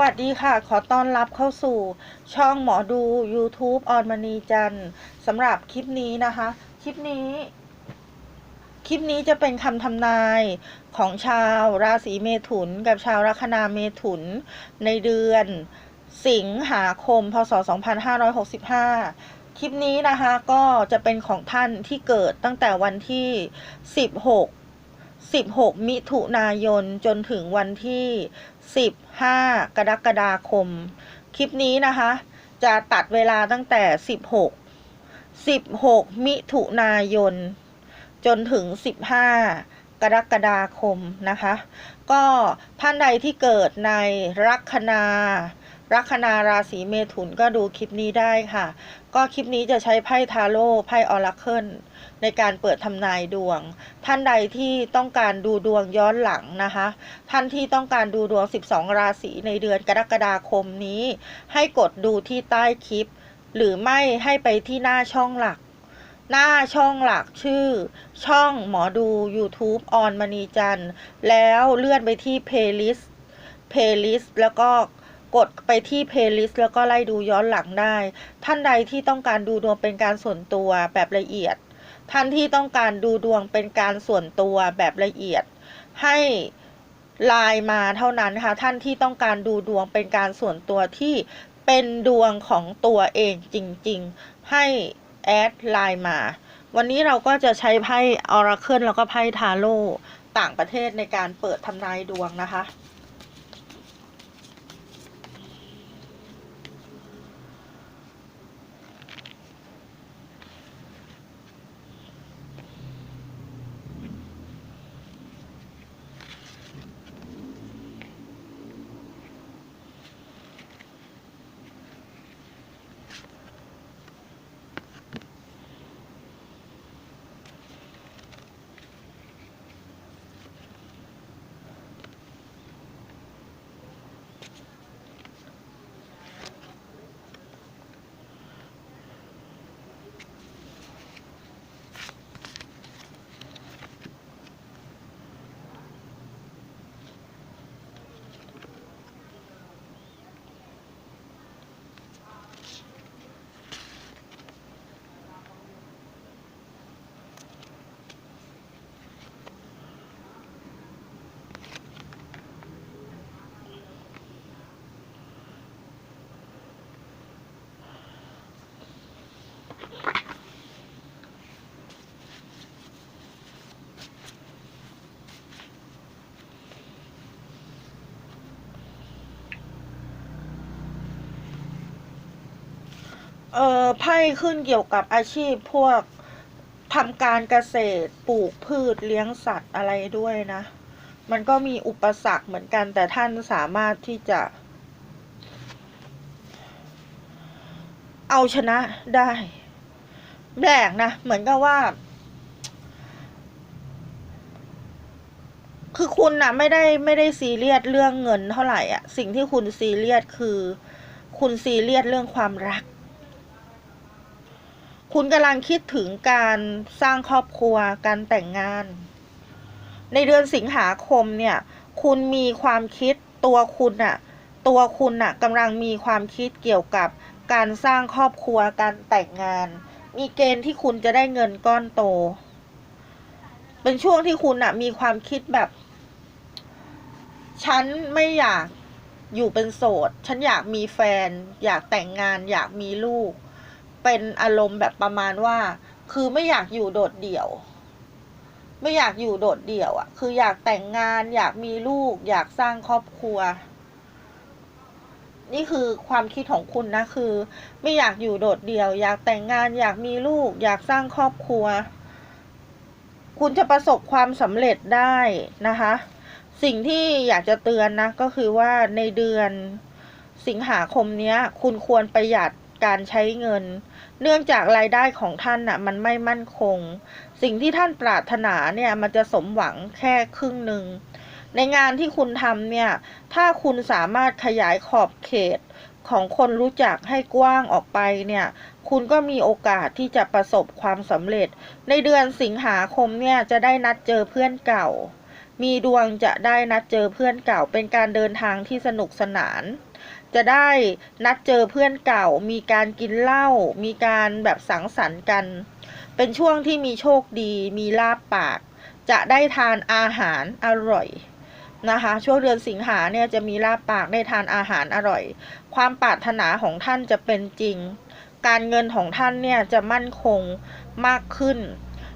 วัสดีค่ะ ขอต้อนรับเข้าสู่ช่องหมอดู YouTube ออนมณีจันสำหรับคลิปนี้นะคะ คลิปนี้ คลิปนี้จะเป็นคำทำนายของชาวราศีเมถุน กับชาวลัคนาเมถุน ในเดือน สิงหาคม พศ 2565 คลิปนี้นะคะก็จะเป็นของท่านที่เกิดตั้งแต่วันที่ 16 16 มิถุนายนจนถึงวันที่ 15 กรกฎาคม คลิปนี้นะคะ จะตัดเวลาตั้งแต่ 16 16 มิถุนายน จนถึง 15 กรกฎาคมนะคะ ก็ท่านใดที่เกิดในลัคนาลัคนาราศีเมถุนก็ดูคลิปนี้ได้ค่ะ ก็คลิปนี้จะใช้ไพ่ทาโร่ไพ่ออราเคิลในการเปิดทำนายดวง ท่านใดที่ต้องการดูดวงย้อนหลังนะคะ ท่านที่ต้องการดูดวง 12 ราศีในเดือนกรกฎาคมนี้ ให้กดดูที่ใต้คลิป หรือไม่ให้ไปที่หน้าช่องหลัก หน้าช่องหลักชื่อ ช่องหมอดู YouTube ออนมณีจันทร์แล้วเลื่อนไปที่ playlist playlist แล้วก็ กดไปที่ playlist แล้วก็ไล่ดูย้อนหลังได้ ท่านใดที่ต้องการดูดวงเป็นการส่วนตัวแบบละเอียด ท่านที่ต้องการดูดวงเป็นการส่วนตัวแบบละเอียด ให้ไลน์มาเท่านั้นค่ะ ท่านที่ต้องการดูดวงเป็นการส่วนตัวที่เป็นดวงของตัวเองจริงๆ ให้แอดไลน์มา วันนี้เราก็จะใช้ไพ่ออราเคิลแล้วก็ไพ่ทาโร่ต่างประเทศในการเปิดทำนายดวงนะคะ เอ่อไพ่ขึ้นเกี่ยวกับอาชีพพวกทำการเกษตรปลูกพืชเลี้ยงสัตว์อะไรด้วยนะ มันก็มีอุปสรรคเหมือนกันแต่ท่านสามารถที่จะ เอาชนะได้แปลกนะ เหมือนกับว่า คือคุณนะไม่ได้ไม่ได้ซีเรียสเรื่องเงินเท่าไหร่อะสิ่งที่คุณซีเรียสคือ คุณซีเรียสเรื่องความรัก คุณกำลังคิดถึงการสร้างครอบครัวการแต่งงาน ในเดือนสิงหาคมเนี่ย คุณมีความคิดตัวคุณอะตัวคุณอะกำลังมีความคิดเกี่ยวกับการสร้างครอบครัวการแต่งงาน มีเกณฑ์ที่คุณจะได้เงินก้อนโต เป็นช่วงที่คุณอะมีความคิดแบบ ฉันไม่อยากอยู่เป็นโสด ฉันอยากมีแฟน อยากแต่งงาน อยากมีลูก เป็นอารมณ์แบบประมาณว่า คือไม่อยากอยู่โดดเดี่ยว ไม่อยากอยู่โดดเดี่ยวอะ่ะ คืออยากแต่งงาน อยากมีลูก อยากสร้างครอบครัว นี่คือความคิดของคุณนะคือ ไม่อยากอยู่โดดเดี่ยว อยากแต่งงาน อยากมีลูก อยากสร้างครอบครัว คุณจะประสบความสำเร็จได้นะคะ สิ่งที่อยากจะเตือนนะก็คือว่าในเดือนสิงหาคมเนี้ย คุณควรประหยัด การใช้เงิน เนื่องจากรายได้ของท่านน่ะมันไม่มั่นคง สิ่งที่ท่านปรารถนาเนี่ยมันจะสมหวังแค่ครึ่งหนึ่ง ในงานที่คุณทำเนี่ย ถ้าคุณสามารถขยายขอบเขตของคนรู้จักให้กว้างออกไปเนี่ย คุณก็มีโอกาสที่จะประสบความสำเร็จ ในเดือนสิงหาคมเนี่ยจะได้นัดเจอเพื่อนเก่า มีดวงจะได้นัดเจอเพื่อนเก่า เป็นการเดินทางที่สนุกสนาน จะได้นัดเจอเพื่อนเก่า มีการกินเหล้า มีการแบบสังสรรค์กัน เป็นช่วงที่มีโชคดี มีลาบปาก จะได้ทานอาหารอร่อยนะคะ ช่วงเดือนสิงหาเนี่ยจะมีลาบปากได้ทานอาหารอร่อย ความปรารถนาของท่านจะเป็นจริง การเงินของท่านเนี่ยจะมั่นคงมากขึ้น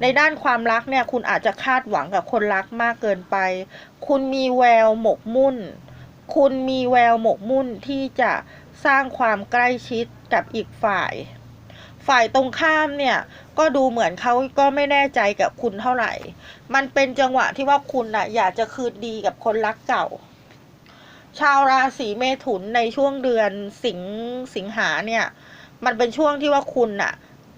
ในด้านความรักเนี่ยคุณอาจจะคาดหวังกับคนรักมากเกินไป คุณมีแววหมกมุ่น คุณมีแววหมกมุ่นที่จะสร้างความใกล้ชิดกับอีกฝ่าย ฝ่ายตรงข้ามเนี่ย ก็ดูเหมือนเขาก็ไม่แน่ใจกับคุณเท่าไหร่ มันเป็นจังหวะที่ว่าคุณน่ะอยากจะคืนดีกับคนรักเก่า ชาวราศีเมถุนในช่วงเดือนสิงสิงหาเนี่ย มันเป็นช่วงที่ว่าคุณน่ะ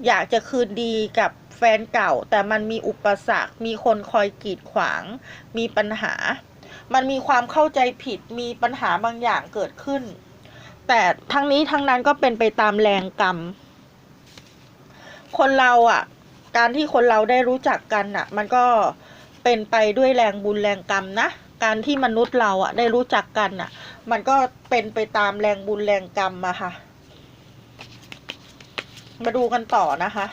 อยากจะคืนดีกับแฟนเก่า แต่มันมีอุปสรรค มีคนคอยกีดขวาง มีปัญหา มันมีความเข้าใจผิดมีปัญหาบางอย่างเกิดขึ้น แต่ทั้งนี้ทั้งนั้นก็เป็นไปตามแรงกรรม คนเราอะ การที่คนเราได้รู้จักกันอะ มันก็เป็นไปด้วยแรงบุญแรงกรรมนะการที่มนุษย์เราอะ ได้รู้จักกันอะ มันก็เป็นไปตามแรงบุญแรงกรรมอะค่ะ มาดูกันต่อนะคะ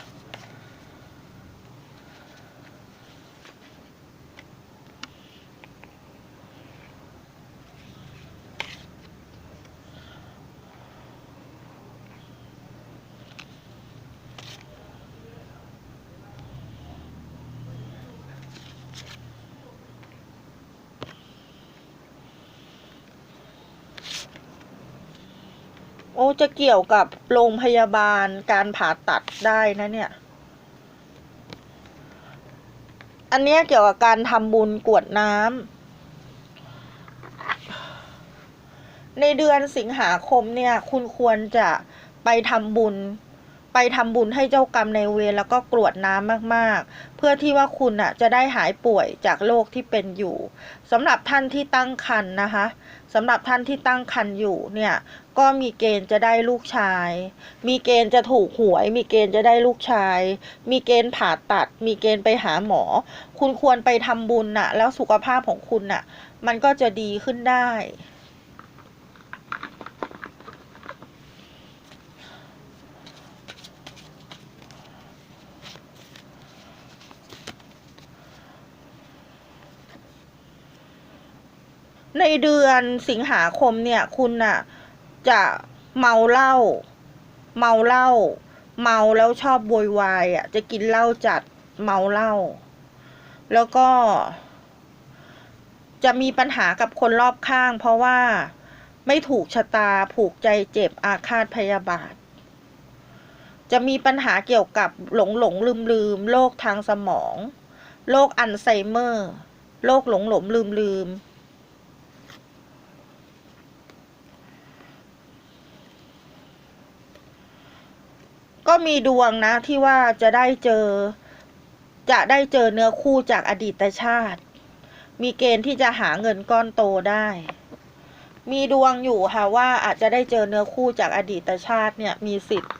จะเกี่ยวกับโรงพยาบาลการผ่าตัดได้นะเนี่ย อันเนี้ยเกี่ยวกับการทำบุญกวดน้ำในเดือนสิงหาคมเนี่ย คุณควรจะไปทำบุญ ไปทำบุญให้เจ้ากรรมในเวรแล้วก็กรวดน้ำมากๆ เพื่อที่ว่าคุณอะจะได้หายป่วยจากโรคที่เป็นอยู่สำหรับท่านที่ตั้งครรภ์นะคะ สำหรับท่านที่ตั้งครรภ์อยู่เนี่ยก็มีเกณฑ์จะได้ลูกชาย มีเกณฑ์จะถูกหวย มีเกณฑ์จะได้ลูกชาย มีเกณฑ์ผ่าตัด มีเกณฑ์ไปหาหมอ คุณควรไปทำบุญน่ะ แล้วสุขภาพของคุณน่ะ มันก็จะดีขึ้นได้ ในเดือนสิงหาคมเนี่ยคุณน่ะจะเมาเหล้าเมาเหล้าเมาแล้วชอบโวยวายอะ จะกินเหล้าจัดเมาเหล้าแล้วก็ จะมีปัญหากับคนรอบข้าง เพราะว่าไม่ถูกชะตาผูกใจเจ็บอาฆาตพยาบาท จะมีปัญหาเกี่ยวกับหลงหลงลืมลืมโรคทางสมองโรคอัลไซเมอร์โรคหลงหลงลืมลืม ก็มีดวงนะที่ว่าจะได้เจอ จะได้เจอเนื้อคู่จากอดีตชาติ มีเกณฑ์ที่จะหาเงินก้อนโตได้ มีดวงอยู่ค่ะว่าอาจจะได้เจอเนื้อคู่จากอดีตชาติเนี่ยมีสิทธิ์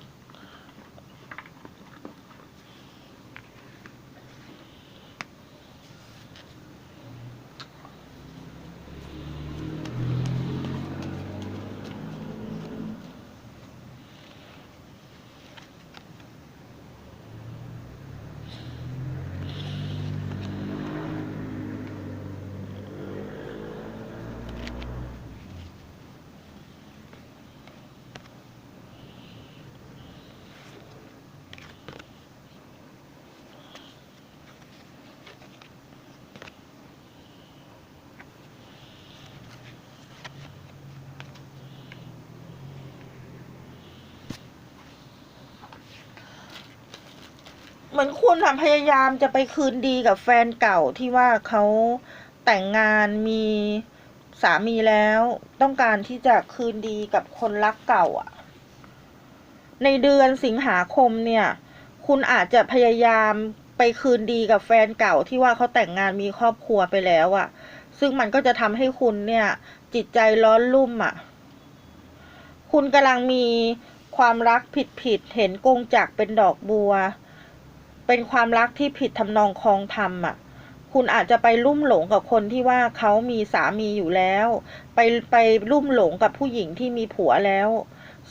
มือนคุณพยายามจะไปคืนดีกับแฟนเก่าที่ว่าเขาแต่งงานมีสามีแล้ว ต้องการที่จะคืนดีกับคนรักเก่าอะในเดือนสิงหาคมเนี่ย คุณอาจจะพยายามไปคืนดีกับแฟนเก่าที่ว่าเขาแต่งงานมีครอบครัวไปแล้วอะซึ่งมันก็จะทำให้คุณเนี่ย จิตใจร้อนรุ่มอะคุณกำลังมีความรักผิดผิดเห็นกงจักเป็นดอกบัว เป็นความรักที่ผิดทำนองคลองธรรมอะ คุณอาจจะไปลุ่มหลงกับคนที่ว่าเขามีสามีอยู่แล้ว ไปไปลุ่มหลงกับผู้หญิงที่มีผัวแล้ว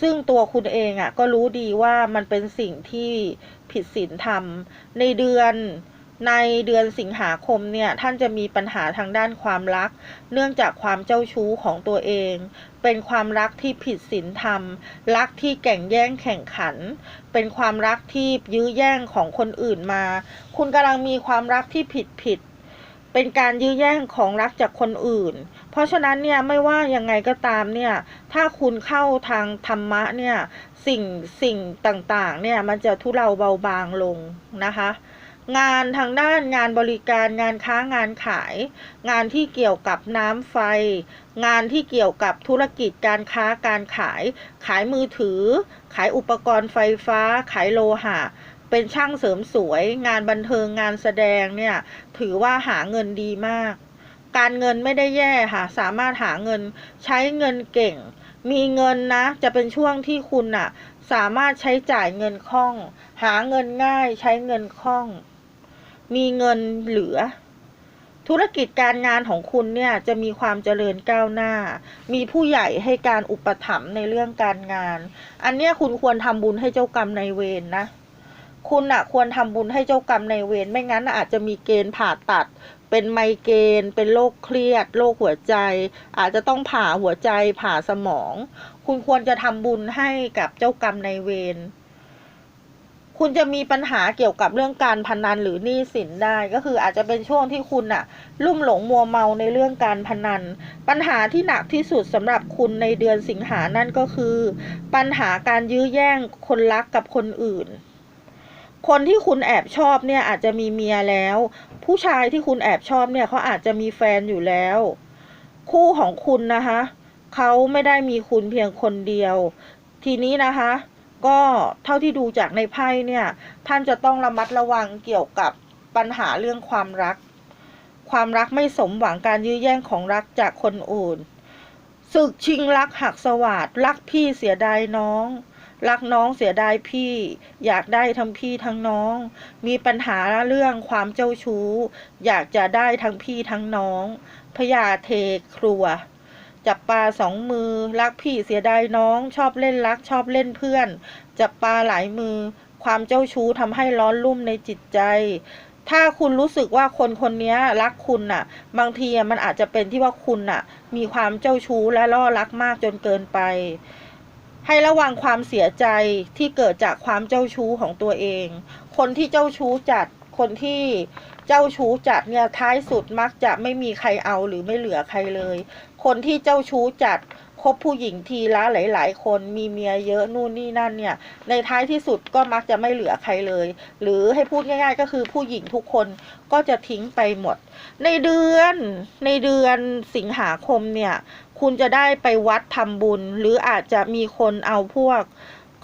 ซึ่งตัวคุณเองอะก็รู้ดีว่ามันเป็นสิ่งที่ผิดศีลธรรม ในเดือน ในเดือนสิงหาคมเนี่ยท่านจะมีปัญหาทางด้านความรัก เนื่องจากความเจ้าชู้ของตัวเอง เป็นความรักที่ผิดศีลธรรม รักที่แก่งแย่งแข่งขัน เป็นความรักที่ยื้อแย่งของคนอื่นมา คุณกำลังมีความรักที่ผิดผิดเป็นการยื้อแย่งของรักจากคนอื่น เพราะฉะนั้นเนี่ยไม่ว่ายังไงก็ตามเนี่ยถ้าคุณเข้าทางธรรมะเนี่ยสิ่งสิ่งต่างๆเนี่ยมันจะทุเลาเบาบางลงนะคะ งานทางด้านงานบริการงานค้างานขาย งานที่เกี่ยวกับน้ำไฟ งานที่เกี่ยวกับธุรกิจการค้าการขาย ขายมือถือ ขายอุปกรณ์ไฟฟ้า ขายโลหะ เป็นช่างเสริมสวย งานบันเทิงงานแสดงเนี่ยถือว่าหาเงินดีมาก การเงินไม่ได้แย่ค่ะ สามารถหาเงินใช้เงินเก่ง มีเงินนะ จะเป็นช่วงที่คุณน่ะสามารถใช้จ่ายเงินคล่อง หาเงินง่ายใช้เงินคล่อง มีเงินเหลือ ธุรกิจการงานของคุณเนี่ยจะมีความเจริญก้าวหน้า มีผู้ใหญ่ให้การอุปถัมภ์ในเรื่องการงาน อันเนี้ยคุณควรทำบุญให้เจ้ากรรมนายเวรนนะคุณอะควรทำบุญให้เจ้ากรรมนายเวรไม่งั้นอาจจะมีเกณฑ์ผ่าตัด เป็นไมเกรนเป็นโรคเครียดโรคหัวใจ อาจจะต้องผ่าหัวใจผ่าสมอง คุณควรจะทำบุญให้กับเจ้ากรรมนายเวร คุณจะมีปัญหาเกี่ยวกับเรื่องการพนันหรือหนี้สินได้ ก็คืออาจจะเป็นช่วงที่คุณอะลุ่มหลงมัวเมาในเรื่องการพนัน ปัญหาที่หนักที่สุดสำหรับคุณในเดือนสิงหานั่นก็คือ ปัญหาการยื้อแย่งคนรักกับคนอื่น คนที่คุณแอบชอบเนี่ยอาจจะมีเมียแล้ว ผู้ชายที่คุณแอบชอบเนี่ยเขาอาจจะมีแฟนอยู่แล้ว คู่ของคุณนะคะเขาไม่ได้มีคุณเพียงคนเดียว ทีนี้นะคะ ก็เท่าที่ดูจากในไพ่เนี่ย ท่านจะต้องระมัดระวังเกี่ยวกับปัญหาเรื่องความรัก ความรักไม่สมหวังการยื้อแย่งของรักจากคนอื่นศึกชิงรักหักสวัสดรักพี่เสียดายน้อง รักน้องเสียดายพี่ อยากได้ทั้งพี่ทั้งน้อง มีปัญหาเรื่องความเจ้าชู้ อยากจะได้ทั้งพี่ทั้งน้องพญาเทครัว จับปลาสองมือ รักพี่เสียดายน้อง ชอบเล่นรักชอบเล่นเพื่อน จับปลาหลายมือ ความเจ้าชู้ทำให้ร้อนรุ่มในจิตใจ ถ้าคุณรู้สึกว่าคนคนนี้รักคุณน่ะ บางทีมันอาจจะเป็นที่ว่าคุณน่ะ มีความเจ้าชู้และล่อรักมากจนเกินไป ให้ระวังความเสียใจที่เกิดจากความเจ้าชู้ของตัวเอง คนที่เจ้าชู้จัดคนที่เจ้าชู้จัดเนี่ยท้ายสุดมักจะไม่มีใครเอาหรือไม่เหลือใครเลย คนที่เจ้าชู้จัดคบผู้หญิงทีละหลาย ๆ คนมีเมียเยอะนู่นนี่นั่นเนี่ย ในท้ายที่สุดก็มักจะไม่เหลือใครเลย หรือให้พูดง่าย ๆ ก็คือผู้หญิงทุกคนก็จะทิ้งไปหมด ในเดือนในเดือนสิงหาคมเนี่ย คุณจะได้ไปวัดทำบุญ หรืออาจจะมีคนเอาพวก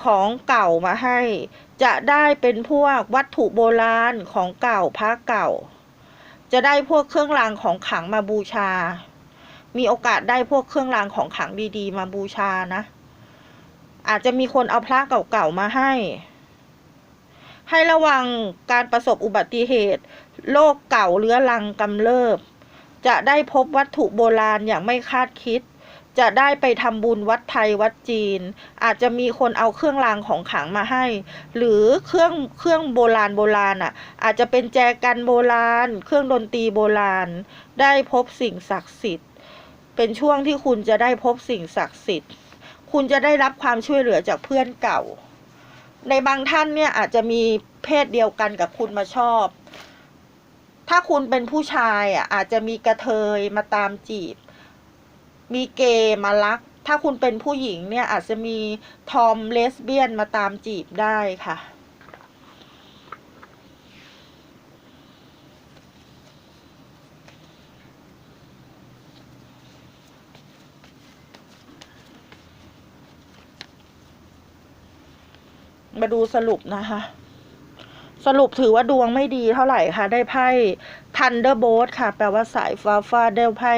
ของเก่ามาให้ จะได้เป็นพวกวัตถุโบราณของเก่าพระเก่า จะได้พวกเครื่องรางของขลังมาบูชา มีโอกาสได้พวกเครื่องรางของขลังดีๆ มาบูชานะ อาจจะมีคนเอาพระเก่าๆมาให้ ให้ระวังการประสบอุบัติเหตุ โรคเก่าเรื้อรังกำเริบ จะได้พบวัตถุโบราณอย่างไม่คาดคิด จะได้ไปทำบุญวัดไทยวัดจีน อาจจะมีคนเอาเครื่องรางของขลังมาให้ หรือเครื่องเครื่องโบราณโบราณอะ อาจจะเป็นแจกันโบราณ เครื่องดนตรีโบราณ ได้พบสิ่งศักดิ์สิทธิ์ เป็นช่วงที่คุณจะได้พบสิ่งศักดิ์สิทธิ์ คุณจะได้รับความช่วยเหลือจากเพื่อนเก่า ในบางท่านเนี่ยอาจจะมีเพศเดียวกันกับคุณมาชอบ ถ้าคุณเป็นผู้ชายอะอาจจะมีกระเทยมาตามจีบ มีเกย์มารัก ถ้าคุณเป็นผู้หญิงเนี่ยอาจจะมีทอมเลสเบี้ยนมาตามจีบได้ค่ะ มาดูสรุปนะคะ สรุปถือว่าดวงไม่ดีเท่าไหร่ค่ะ ได้ไพ่ Thunderbolt ค่ะ แปลว่าสายฟ้าฟ้าได้ไพ่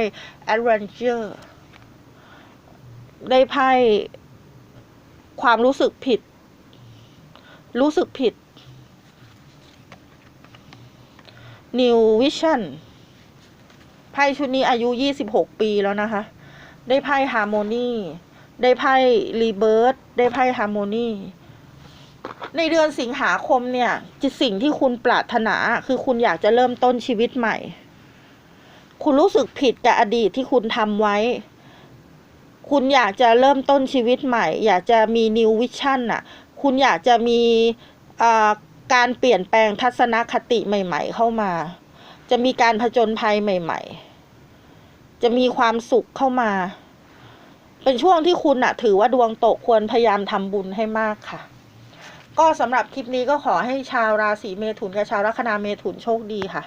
Adventure ได้ไพ่ความรู้สึกผิด รู้สึกผิด New Vision ไพ่ชุดนี้อายุยี่สิบหกปีแล้วนะคะ ได้ไพ่ฮาร์โมนีได้ไพ่รีเบิร์ได้ไพ่ฮาร์โมนี ในเดือนสิงหาคมเนี่ยจะสิ่งที่คุณปรารถนาคือคุณอยากจะเริ่มต้นชีวิตใหม่ คุณรู้สึกผิดกับอดีตที่คุณทำไว้ คุณอยากจะเริ่มต้นชีวิตใหม่ อยากจะมี new vision น่ะ คุณอยากจะมีการเปลี่ยนแปลงทัศนคติใหม่ ๆ เข้ามา จะมีการผจญภัยใหม่ ๆ จะมีความสุขเข้ามา เป็นช่วงที่คุณอะถือว่าดวงตกควรพยายามทำบุญให้มากค่ะ ก็สำหรับคลิปนี้ก็ขอให้ชาวราศีเมถุนกับชาวลัคนาเมถุนโชคดีค่ะ